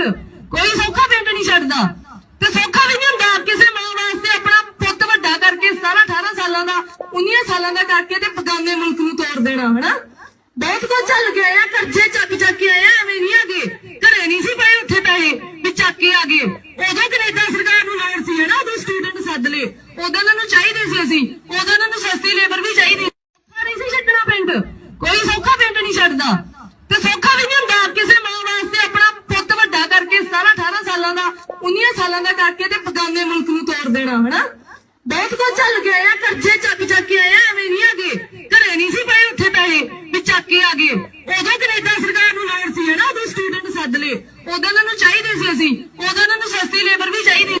ਪਿੰਡ ਕੋਈ ਸੌਖਾ ਪਿੰਡ ਨਹੀਂ ਛੱਡਦਾ। ਤੇ ਸੌਖਾ ਵੀ ਨਹੀਂ ਹੁੰਦਾ। ਕਿਸੇ ਮਾਂ ਵਾਸਤੇ ਆਪਣਾ ਪੁੱਤ ਵੱਡਾ ਕਰਕੇ 17 18 ਸਾਲਾਂ ਦਾ 19 ਸਾਲਾਂ ਦਾ ਕਰਕੇ ਤੇ ਬਗਾਨੇ ਮੁਲਕ ਨੂੰ ਤੋੜ ਦੇਣਾ, ਹਨਾ? ਬਹੁਤ ਕੁਝ ਚੱਲ ਗਿਆ ਆ ਕਰਜ਼ੇ ਚੱਕ ਚੱਕ ਕੇ ਆਇਆ, ਐਵੇਂ ਨਹੀਂ ਆਗੇ ਘਰੇ ਨਹੀਂ ਸੀ ਪਏ ਉੱਥੇ ਪੈਸੇ ਵੀ ਚੱਕ ਕੇ ਆ ਗਏ। ਉਦੋਂ ਕੈਨੇਡਾ ਸਰਕਾਰ ਨੂੰ ਲੋੜ ਸੀ, ਹਨਾ? ਉਦੋਂ ਸਟੂਡੈਂਟ ਸੱਦ ਲਏ। ਉਦੋਂ ਉਹਨਾਂ ਨੂੰ ਚਾਹੀਦੇ ਸੀ ਅਸੀਂ। ਉਦੋਂ ਉਹਨਾਂ ਨੂੰ ਸਸਤੀ ਲੇਬਰ ਵੀ ਚਾਹੀਦੀ ਨਹੀਂ ਸੀ ਛੱਡਣਾ ਪਿੰਡ। ਕੋਈ ਸੌਖਾ ਪਿੰਡ ਨਹੀਂ ਛੱਡਦਾ ਤੇ ਸੌਖਾ ਵੀ ਨਹੀਂ ਹੁੰਦਾ ਕਿਸੇ ਮਾਂ ਵਾਸਤੇ ਆਪਣਾ ਪੁੱਤ ਵੱਡਾ ਕਰਕੇ 17 18 ਸਾਲਾਂ ਦਾ 19 ਸਾਲਾਂ ਦਾ ਤੇ ਬਗਾਨੇ ਮੁਲਕ ਨੂੰ ਤੋੜ ਦੇਣਾ, ਹਨਾ? ਬਹੁਤ ਕੁਝ ਚੱਲ ਗਿਆ ਆ ਕਰਜ਼ੇ ਚੱਕ ਚੱਕ ਕੇ ਆਇਆ, ਐਵੇਂ ਨਹੀਂ ਆਗੇ ਘਰੇ ਨਹੀਂ ਸੀ ਪਏ ਉੱਥੇ ਪੈਸੇ ਵੀ ਚੱਕ ਕੇ ਆ ਗਏ। ਉਦੋਂ ਕੈਨੇਡਾ ਸਰਕਾਰ ਨੂੰ ਲੋੜ ਸੀ, ਹਨਾ? ਉਦੋਂ ਸਟੂਡੈਂਟ ਸੱਦ ਲਏ। ਉਦੋਂ ਉਹਨਾਂ ਨੂੰ ਚਾਹੀਦੇ ਸੀ ਅਸੀਂ। ਉਦੋਂ ਉਹਨਾਂ ਨੂੰ ਸਸਤੀ ਲੇਬਰ ਵੀ ਚਾਹੀਦੀ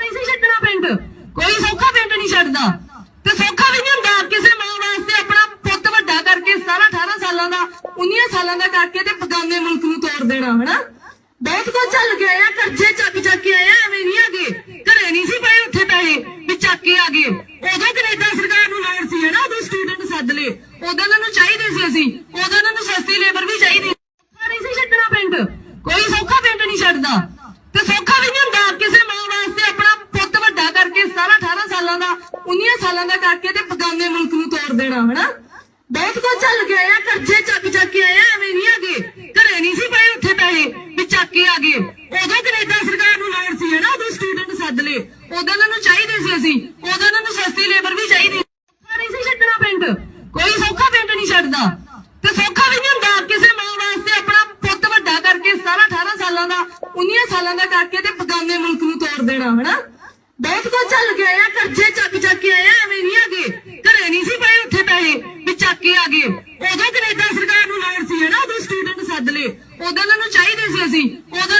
ਨਹੀਂ ਸੀ ਛੱਡਣਾ ਪਿੰਡ। ਕੋਈ ਸੌਖਾ ਪਿੰਡ ਨਹੀਂ ਛੱਡਦਾ। ਤੇ ਸੌਖਾ ਵੀ ਨਹੀਂ ਹੁੰਦਾ ਕਿਸੇ ਮਾਂ ਵਾਸਤੇ ਆਪਣਾ ਪੁੱਤ ਵੱਡਾ ਕਰਕੇ 17 18 ਸਾਲਾਂ ਦਾ 19 ਸਾਲਾਂ ਦਾ ਕਰਕੇ ਤੇ ਬਗਾਨੇ ਮੁਲਕ ਨੂੰ ਤੋੜ ਦੇਣਾ, ਹਨਾ? ਬਹੁਤ ਕੁਝ ਚੱਲ ਕੇ ਆਇਆ, ਕਰਜ਼ੇ ਚੱਕ ਚੱਕ ਕੇ ਆਇਆ, ਐਵੇਂ ਨਹੀਂ ਆਗੇ ਘਰੇ ਨਹੀਂ ਸੀ ਪਏ ਉੱਥੇ ਪੈਸੇ, ਵੀ ਚੱਕ ਕੇ ਆ ਗਏ। ਉਦੋਂ ਕੈਨੇਡਾ ਸਰਕਾਰ ਨੂੰ ਲੋੜ ਸੀ ਹਨਾ ਉਦੋਂ ਸਟੂਡੈਂਟ ਸੱਦ ਲਏ। ਉਦੋਂ ਉਹਨਾਂ ਨੂੰ ਚਾਹੀਦੇ ਸੀ ਅਸੀਂ। ਉਦੋਂ ਉਹਨਾਂ ਨੂੰ ਸਸਤੀ ਲੇਬਰ ਵੀ ਚਾਹੀਦੀ। ਸੌਖਾ ਨਹੀਂ ਸੀ ਛੱਡਣਾ ਪਿੰਡ। ਕੋਈ ਸੌਖਾ ਪਿੰਡ ਨਹੀਂ ਛੱਡਦਾ। ਤੇ ਸੌਖਾ ਵੀ ਨਹੀਂ ਹੁੰਦਾ ਕਿਸੇ ਮਾਂ ਵਾਸਤੇ ਆਪਣਾ ਪੁੱਤ ਵੱਡਾ ਕਰਕੇ 17 18 ਸਾਲਾਂ ਦਾ 19 ਸਾਲਾਂ ਦਾ ਕਰਕੇ ਤੇ ਬਗਾਨੇ ਮੁਲਕ ਨੂੰ ਤੋੜ ਦੇਣਾ, ਹਨਾ? ਬਹੁਤ ਕੁਝ ਚੱਲ ਕੇ ਆਇਆ, ਕਰਜ਼ੇ ਚੱਕ ਚੱਕ ਕੇ ਆਇਆ, ਐਵੇਂ ਨਹੀਂ ਆਗੇ ਘਰੇ ਨਹੀਂ ਸੀ ਪਏ ਉੱਥੇ ਪੈਸੇ ਵੀ ਚੱਕ ਕੇ ਆ ਗਏ ਉਦੋਂ ਕੈਨੇਡਾ ਸਰਕਾਰ ਨੂੰ ਲੋੜ ਸੀ ਹਨਾ ਉਦੋਂ ਸਟੂਡੈਂਟ ਉਦੋਂ ਉਹਨਾਂ ਨੂੰ ਚਾਹੀਦੇ ਸੀ ਅਸੀਂ। ਉਦੋਂ ਉਹਨਾਂ ਨੂੰ ਸਸਤੀ ਲੇਬਰ ਵੀ ਚਾਹੀਦੀ। ਨਹੀਂ ਸੀ ਛੱਡਣਾ ਪਿੰਡ। ਕੋਈ ਸੌਖਾ ਪਿੰਡ ਨਹੀਂ ਛੱਡਦਾ। ਤੇ ਸੌਖਾ ਵੀ ਨਹੀਂ ਹੁੰਦਾ ਕਿਸੇ ਮਾਂ ਵਾਸਤੇ ਆਪਣਾ ਪੁੱਤ ਵੱਡਾ ਕਰਕੇ 17 18 ਸਾਲਾਂ ਦਾ 19 ਸਾਲਾਂ ਦਾ ਕਰਕੇ ਤੇ ਬਗਾਨੇ ਮੁਲਕ ਨੂੰ ਤੋੜ ਦੇਣਾ, ਹਨਾ? ਬਹੁਤ ਕੁਝ ਚੱਲ ਗਿਆ ਆ ਕਰਜ਼ੇ ਚੱਕ ਚੱਕ ਕੇ ਆਇਆ, ਐਵੇਂ ਨਹੀਂ ਆਗੇ ਘਰੇ ਨਹੀਂ ਸੀ ਪਏ ਉੱਥੇ ਪੈਸੇ ਵੀ ਚੱਕ ਕੇ ਆ ਗਏ। ਉਦੋਂ ਕੈਨੇਡਾ ਸਰਕਾਰ ਨੂੰ ਲੋੜ ਸੀ, ਹਨਾ? ਉਦੋਂ ਸਟੂਡੈਂਟ ਸੱਦ ਲਏ। ਉਦੋਂ ਉਹਨਾਂ ਨੂੰ ਚਾਹੀਦੇ ਸੀ ਅਸੀਂ। ਉਦੋਂ